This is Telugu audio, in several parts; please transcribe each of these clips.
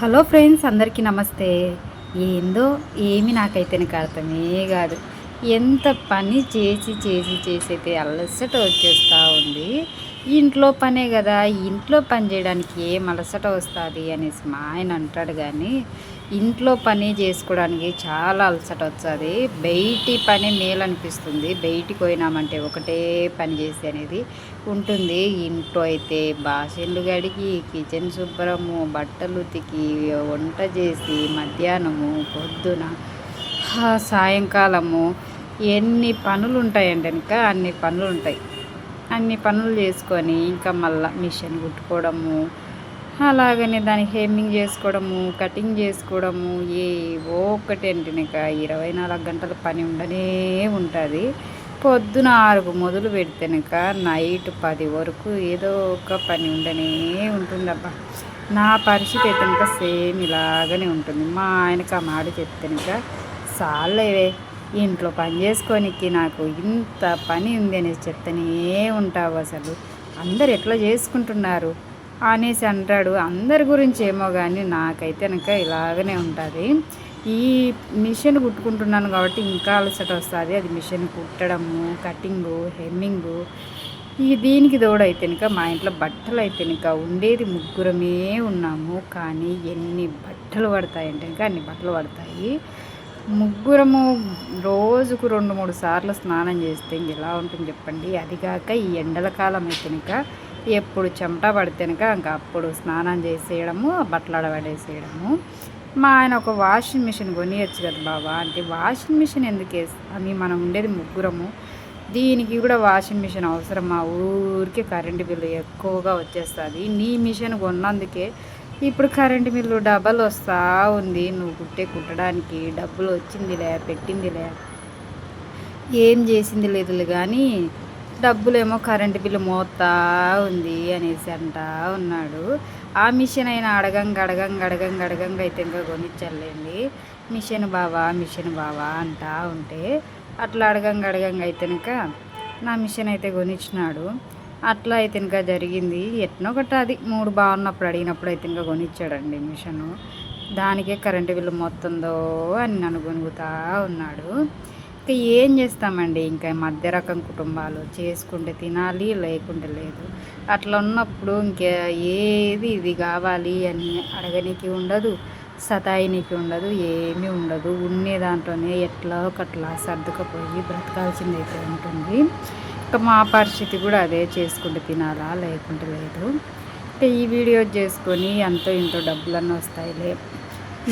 హలో ఫ్రెండ్స్ అందరికీ నమస్తే. ఏందో ఏమి నాకైతే నాకు అర్థమే కాదు. ఎంత పని చేసి చేసి చేసి అయితే అలసట వచ్చేస్తూ ఉంది. ఇంట్లో పనే కదా ఇంట్లో పని చేయడానికి ఏం అలసట వస్తుంది అనేసి మా ఆయన అంటాడు కానీ ఇంట్లో పని చేసుకోవడానికి చాలా అలసట వస్తుంది. బయటి పని మేలు అనిపిస్తుంది బయటికి పోయినామంటే ఒకటే పని చేసి అనేది ఉంటుంది. ఇంట్లో అయితే బాసన్లు గడిగి కిచెన్ శుభ్రము బట్టలు ఉతికి వంట చేసి మధ్యాహ్నము పొద్దున సాయంకాలము ఎన్ని పనులు ఉంటాయండి ఇంకా అన్ని పనులు ఉంటాయి అన్ని పనులు చేసుకొని ఇంకా మళ్ళీ మిషన్ కుట్టుకోవడము అలాగనే దానికి హెమ్మింగ్ చేసుకోవడము కటింగ్ చేసుకోవడము ఏవో ఒకటి అంటే ఇరవై నాలుగు గంటల పని ఉండనే ఉంటుంది. పొద్దున ఆరుకు మొదలు పెడితేనక నైట్ పది వరకు ఏదో ఒక పని ఉండనే ఉంటుందబ్బా. నా పరిస్థితి అయితే సేమ్ ఇలాగనే ఉంటుంది. మా ఆయనకు ఆ మాట చెప్తేనక సాలేవే ఇంట్లో పని చేసుకోనికి నాకు ఇంత పని ఉంది అనేసి చెప్తూనే ఉంటావు అసలు. అందరు ఎట్లా చేసుకుంటున్నారు? అనేసి అంటాడు. అందరి గురించి ఏమో కానీ నాకైతే కనుక ఇలాగనే ఉంటుంది. ఈ మిషన్ కుట్టుకుంటున్నాను కాబట్టి ఇంకా అలసట వస్తుంది. అది మిషన్ కుట్టడము కటింగు హెమ్మింగు. ఈ దీనికి తోడైతే కనుక మా ఇంట్లో బట్టలు అయితే కనుక ఉండేది ముగ్గురమే ఉన్నాము. కానీ ఎన్ని బట్టలు పడతాయంటే ఇంకా అన్ని బట్టలు పడతాయి. ముగ్గురము రోజుకు రెండు మూడు సార్లు స్నానం చేస్తే ఇంక ఎలా ఉంటుంది చెప్పండి? అది కాక ఈ ఎండల కాలం అయితే ఎప్పుడు చెమట పడితేనక ఇంకా అప్పుడు స్నానం చేసేయడము బట్టలు ఆడబడేసేయడము మా ఆయన ఒక వాషింగ్ మిషన్ కొనియచ్చు కదా బాబా. అంటే వాషింగ్ మిషన్ ఎందుకు అని మనం ఉండేది ముగ్గురము. దీనికి కూడా వాషింగ్ మిషన్ అవసరం. మా ఊరికే కరెంటు బిల్లు ఎక్కువగా వచ్చేస్తుంది. నీ మిషన్ కొన్నందుకే ఇప్పుడు కరెంటు బిల్లు డబల్ వస్తూ ఉంది. నువ్వు కుట్టే కుట్టడానికి డబ్బులు వచ్చిందిలే పెట్టిందిలే. ఏం చేసింది లేదులే కానీ డబ్బులేమో కరెంటు బిల్లు మోతా ఉంది అనేసి అంటా ఉన్నాడు. ఆ మిషన్ అయినా అడగంగ అడగంగ అడగంగ అడగంగ అయితే ఇంకా కొనిచ్చలేండి. మిషన్ బావా మిషన్ బావా అంటా ఉంటే అట్లా అడగంగ అడగంగ అయితే ఇంకా నా మిషన్ అయితే కొనిచ్చినాడు. అట్లా అయితే ఇంకా జరిగింది. ఎట్నో ఒకటి అది మూడు బాగున్నప్పుడు అడిగినప్పుడు అయితే ఇంకా కొనిచ్చాడండి మిషను. దానికే కరెంటు బిల్లు మొత్తందో అని నన్ను కొనుగుతా ఉన్నాడు. ఇంకా ఏం చేస్తామండి? ఇంకా మధ్య రకం కుటుంబాలు చేసుకుంటే తినాలి లేకుంటే లేదు. అట్లా ఉన్నప్పుడు ఇంకా ఏది ఇది కావాలి అని అడగనికి ఉండదు సతాయినికి ఉండదు ఏమీ ఉండదు. ఉండే దాంట్లోనే ఎట్లా ఒకట్లా సర్దుకపోయి బ్రతకాల్సింది అయితే ఉంటుంది. ఇంకా మా పరిస్థితి కూడా అదే చేసుకుంటే తినాలా లేకుంటే లేదు. ఇంకా ఈ వీడియో చేసుకొని ఎంతో ఇంతో డబ్బులన్నీ వస్తాయిలే.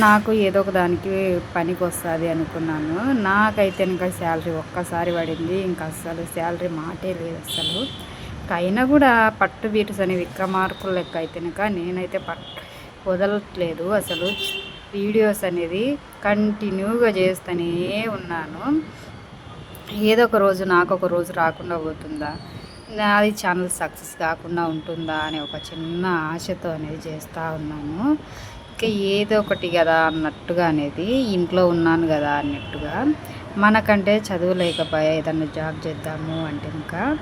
నాకు ఏదో ఒక దానికి పనికి వస్తుంది అనుకున్నాను. నాకైతే ఇంకా శాలరీ ఒక్కసారి పడింది. ఇంకా అస్సలు శాలరీ మాటే లేదు అసలు ఇంకా అయినా కూడా పట్టు బీట్స్ అనేవి విక్రమార్కుల లెక్క అయితేనక నేనైతే పట్టు వదలట్లేదు అసలు. వీడియోస్ అనేది కంటిన్యూగా చేస్తూనే ఉన్నాను. ఏదో ఒక రోజు నాకు ఒక రోజు రాకుండా పోతుందా? నాది ఛానల్ సక్సెస్ కాకుండా ఉంటుందా అనే ఒక చిన్న ఆశతో అనేది చేస్తూ ఉన్నాను. ఇంకా ఏదో ఒకటి కదా అన్నట్టుగా అనేది ఇంట్లో ఉన్నాను కదా అన్నట్టుగా. మనకంటే చదువు లేకపోయా ఏదన్నా జాబ్ చేద్దాము అంటే ఇంకా.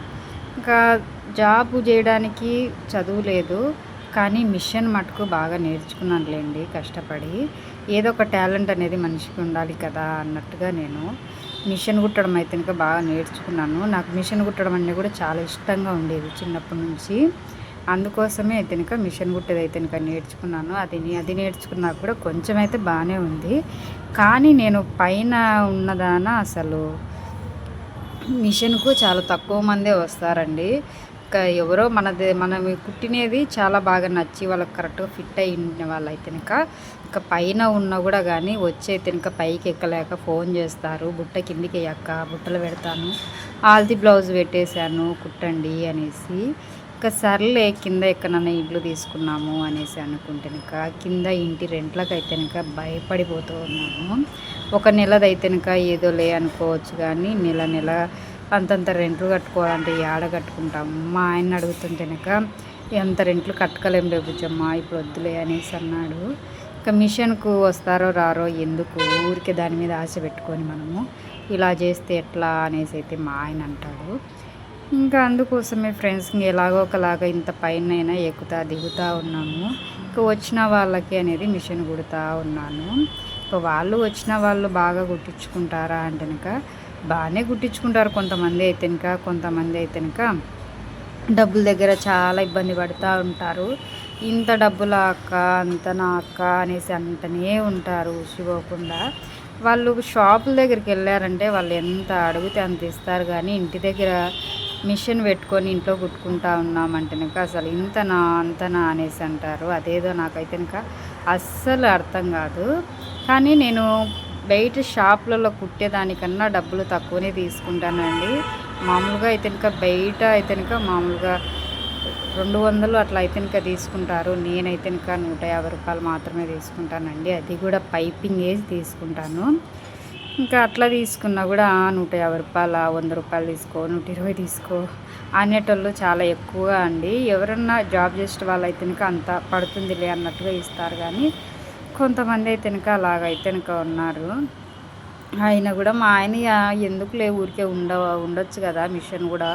ఇంకా జాబ్ చేయడానికి చదువు లేదు. కానీ మిషన్ మటుకు బాగా నేర్చుకున్నానులేండి కష్టపడి. ఏదో ఒక టాలెంట్ అనేది మనిషికి ఉండాలి కదా అన్నట్టుగా నేను మిషన్ కుట్టడం అయితే ఇంకా బాగా నేర్చుకున్నాను. నాకు మిషన్ కుట్టడం అనేది కూడా చాలా ఇష్టంగా ఉండేది చిన్నప్పటి నుంచి. అందుకోసమే అయితే ఇంకా మిషన్ కుట్టేది అయితే ఇంకా నేర్చుకున్నాను. అది అది నేర్చుకున్నా కూడా కొంచెం అయితే బాగానే ఉంది. కానీ నేను పైన ఉన్నదాన అసలు మిషన్కు చాలా తక్కువ మందే వస్తారండి. ఎవరో మనది మనం కుట్టినది చాలా బాగా నచ్చి వాళ్ళకి కరెక్ట్గా ఫిట్ అయి ఉండిన వాళ్ళు అయితే ఇంకా ఇంకా పైన ఉన్నా కూడా కానీ వచ్చైతే అయితే ఇంకా పైకి ఎక్కలేక ఫోన్ చేస్తారు బుట్ట కిందికి ఎక్క బుట్టలు పెడతాను ఆల్ది బ్లౌజ్ పెట్టేశాను కుట్టండి అనేసి ఇంకా సర్లే కింద ఎక్కడన్నా ఇల్లు తీసుకున్నాము అనేసి అనుకుంటే ఇంకా కింద ఇంటి రెంట్లకు అయితే భయపడిపోతూ ఉన్నాము. ఒక నెలదైతే అయితేనక ఏదో లే అనుకోవచ్చు కానీ నెల నెల అంతంత రెంట్లు కట్టుకోవాలంటే ఏడ కట్టుకుంటాం. మా ఆయన అడుగుతుంటే ఎంత రెంట్లు కట్టుకోలేం రేపు బుజ్జమ్మ ఇప్పుడు వద్దులే అనేసి అన్నాడు. ఇంకా మిషన్కు వస్తారో రారో ఎందుకు? ఊరికే దాని మీద ఆశ పెట్టుకొని మనము ఇలా చేస్తే ఎట్లా అనేసి అయితే మా ఆయన అంటాడు. ఇంకా అందుకోసమే ఫ్రెండ్స్ ఎలాగో ఒకలాగా ఇంత పైన ఎక్కుతా దిగుతూ ఉన్నాము. ఇంకా వచ్చిన వాళ్ళకి అనేది మిషన్ కుడుతూ ఉన్నాను. ఇంకా వాళ్ళు వచ్చిన వాళ్ళు బాగా కుట్టించుకుంటారా అంటే బాగానే కుట్టించుకుంటారు కొంతమంది అయితే ఇంకా కొంతమంది అయితే ఇంకా డబ్బుల దగ్గర చాలా ఇబ్బంది పడుతూ ఉంటారు. ఇంత డబ్బులా అక్క అంత నా అక్క అనేసి అంటనే ఉంటారు ఉసిపోకుండా వాళ్ళు షాపుల దగ్గరికి వెళ్ళారంటే వాళ్ళు ఎంత అడిగితే అంత ఇస్తారు కానీ ఇంటి దగ్గర మిషన్ పెట్టుకొని ఇంట్లో కుట్టుకుంటా ఉన్నామంటే కనుక అసలు ఇంతనా అంతనా అనేసి అంటారు. అదేదో నాకైతే ఇంకా అస్సలు అర్థం కాదు. కానీ నేను బయట షాప్లలో కుట్టేదానికన్నా డబ్బులు తక్కువనే తీసుకుంటానండి. మామూలుగా అయితే ఇంకా బయట అయితే ఇంకా మామూలుగా రెండు వందలు అట్లా అయితే ఇంకా తీసుకుంటారు. నేనైతే ఇంకా నూట యాభై రూపాయలు మాత్రమే తీసుకుంటానండి. అది కూడా పైపింగ్ వేసి తీసుకుంటాను. ఇంకా అట్లా తీసుకున్నా కూడా నూట యాభై రూపాయల వంద రూపాయలు తీసుకో నూట ఇరవై తీసుకో అనేటోళ్ళు చాలా ఎక్కువగా అండి. ఎవరన్నా జాబ్ చేసే వాళ్ళు అయితే ఇంకా అంత పడుతుందిలే అన్నట్టుగా ఇస్తారు. కానీ కొంతమంది అయితే వెనక అలాగైతే వెనక ఉన్నారు. ఆయన కూడా మా ఆయన ఎందుకులే ఊరికే ఉండ ఉండొచ్చు కదా మిషన్ కూడా.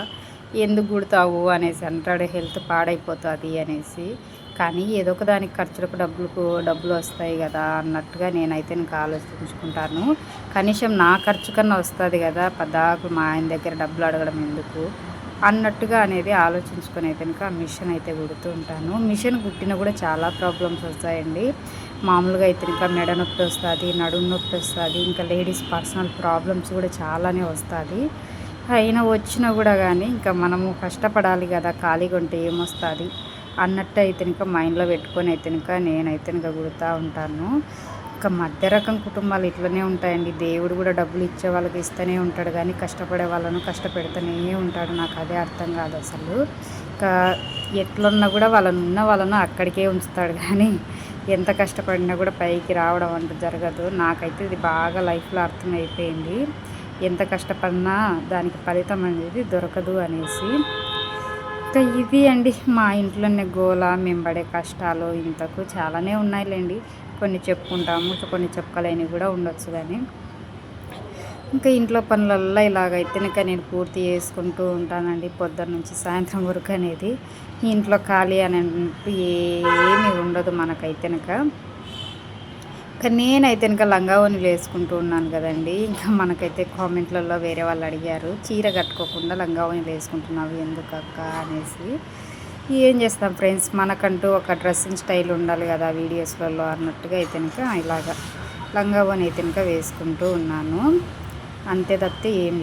ఎందుకు కుడతావు అనేసి అంటాడు హెల్త్ పాడైపోతుంది అనేసి. కానీ ఏదో ఒక దానికి ఖర్చులకు డబ్బులకు డబ్బులు వస్తాయి కదా అన్నట్టుగా నేనైతే ఇంకా ఆలోచించుకుంటాను. కనీసం నా ఖర్చు కన్నా వస్తుంది కదా పద్దాకు మా ఆయన దగ్గర డబ్బులు అడగడం ఎందుకు? అన్నట్టుగా అనేది ఆలోచించుకొని అయితే కనుక మిషన్ అయితే కుడుతూ ఉంటాను. మిషన్ కుట్టిన కూడా చాలా ప్రాబ్లమ్స్ వస్తాయండి. మామూలుగా అయితే ఇంకా మెడ నొప్పి వస్తుంది నడుము నొప్పి వస్తుంది ఇంకా లేడీస్ పర్సనల్ ప్రాబ్లమ్స్ కూడా చాలానే వస్తుంది. అయినా వచ్చినా కూడా కానీ ఇంకా మనము కష్టపడాలి కదా ఖాళీగా ఉంటే ఏమొస్తుంది అన్నట్టు అయితే ఇంకా మైండ్లో పెట్టుకొని అయితే ఇంకా నేనైతే ఇంకా కుడుతూ ఉంటాను. ఇంకా మధ్య రకం కుటుంబాలు ఇట్లనే ఉంటాయండి. దేవుడు కూడా డబ్బులు ఇచ్చే వాళ్ళకి ఇస్తూనే ఉంటాడు కానీ కష్టపడే వాళ్ళను కష్టపెడుతూనే ఉంటాడు. నాకు అదే అర్థం కాదు అసలు. ఇంకా ఎట్లున్నా కూడా వాళ్ళను ఉన్న వాళ్ళను అక్కడికే ఉంచుతాడు కానీ ఎంత కష్టపడినా కూడా పైకి రావడం అంటూ జరగదు. నాకైతే ఇది బాగా లైఫ్లో అర్థమైపోయింది. ఎంత కష్టపడినా దానికి ఫలితం అనేది దొరకదు అనేసి. ఇంకా ఇది అండి మా ఇంట్లోనే గోల మేము పడే కష్టాలు ఇంతకు చాలానే ఉన్నాయిలేండి. కొన్ని చెప్పుకుంటాము కొన్ని చెప్పుకోలేని కూడా ఉండొచ్చు కానీ. ఇంకా ఇంట్లో పనులల్లో ఇలాగైతే ఇంకా నేను పూర్తి చేసుకుంటూ ఉంటానండి పొద్దున్న నుంచి సాయంత్రం వరకు అనేది. ఇంట్లో ఖాళీ అని ఏమీ ఉండదు మనకైతే ఇంకా. నేనైతే ఇంకా లంగావోనిలు వేసుకుంటూ ఉన్నాను కదండి. ఇంకా మనకైతే కామెంట్లలో వేరే వాళ్ళు అడిగారు చీర కట్టుకోకుండా లంగావోనిలు వేసుకుంటున్నావు ఎందుకు అక్క అనేసి. ఏం చేస్తాం ఫ్రెండ్స్ మనకంటూ ఒక డ్రెస్సింగ్ స్టైల్ ఉండాలి కదా వీడియోస్లలో అన్నట్టుగా అయితే ఇంకా ఇలాగా లంగావోని అయితే ఇంకా వేసుకుంటూ ఉన్నాను. అంతే తప్పితే ఏం